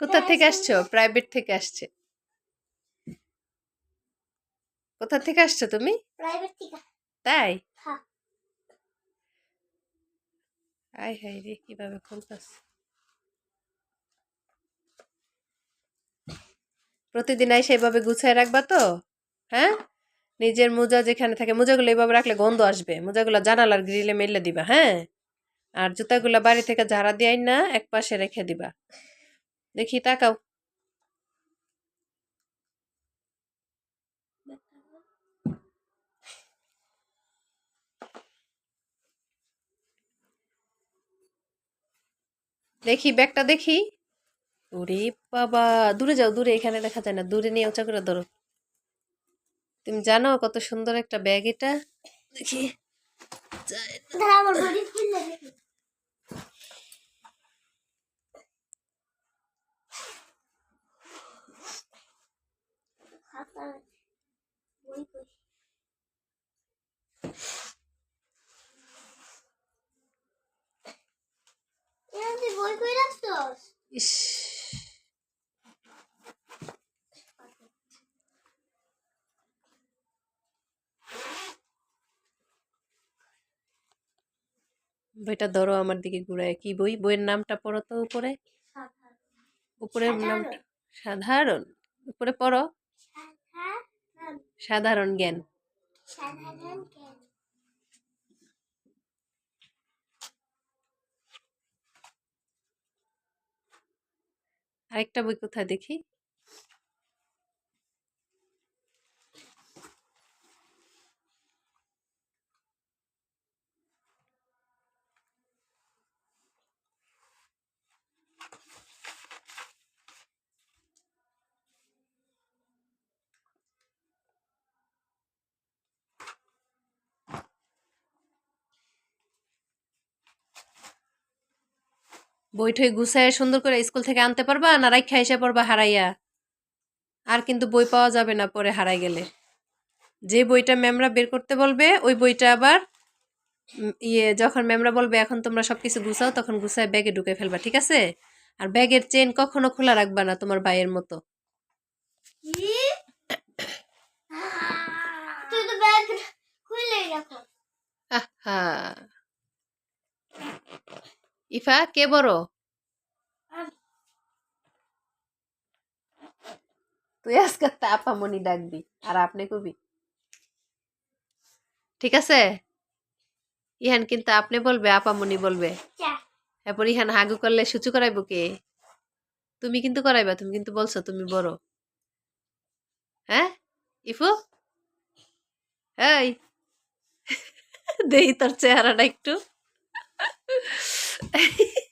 কোথা থেকে আসছো? প্রাইভেট থেকে আসছে। কোথা থেকে আসছো তুমি? প্রাইভেট থেকে। তাই? হ্যাঁ। আয় হাই রে কীভাবে খুলতাস? প্রতিদিন আই সেভাবে গুছায় রাখবা তো হ্যাঁ? নিজের মোজা যেখানে থাকে মোজাগুলো এইভাবে রাখলে গন্ধ আসবে। মোজাগুলো জানালার গ্রিলে মেলে দিবা হ্যাঁ? আর জুতাগুলো বাড়ি থেকে ঝাড়া দিয়ে না এক পাশে রেখে দিবা। দেখি তাকাও। দেখি, ব্যাগটা দেখি। ওরে বাবা, দূরে যাও, দূরে, এখানে দেখা যায় না। দূরে নিয়ে উঁচা করে ধরো। তুমি জানো কত সুন্দর একটা ব্যাগ এটা। দেখি। যায় বই কই কই ইস। বইটা ধরো আমার দিকে ঘুরায়। কি বই? বইয়ের নামটা পড়ো তো উপরে। উপরের নামটা সাধারণ। উপরে পড়ো। সাধারণ জ্ঞান। আরেকটা বই কোথায় দেখি? বইঠই গুছায় সুন্দর করে স্কুল থেকে আনতে পারবা না রাইখা এসে পড়বা হারাইয়া? আর কিন্তু বই পাওয়া যাবে না পরে হারাই গেলে। যে বইটা ম্যামরা বের করতে বলবে ওই বইটা আবার ইয়ে যখন ম্যামরা বলবে এখন তোমরা সব কিছু গুছাও তখন গুছায় ব্যাগে ঢুকে ফেলবা ঠিক আছে? আর ব্যাগের চেন কখনো খোলা রাখবা না তোমার ভাইয়ের মতো। তুই তো ব্যাগ খুলেই রাখো। আহা! ইফা কে বড়? তুই আজকে আপামনি ডাকবি আর আপনি কবি। ঠিক আছে? ইহান কিন্তু আপনি বলবে আপামনি বলবে। এরপর ইহান হাগু করলে সুচু করাইবো কে? তুমি কিন্তু করাইবা তুমি কিন্তু বলছো তুমি বড়। হ্যাঁ? ইফু? এই। দেই তোর চেহারাটা একটু। 诶嘿嘿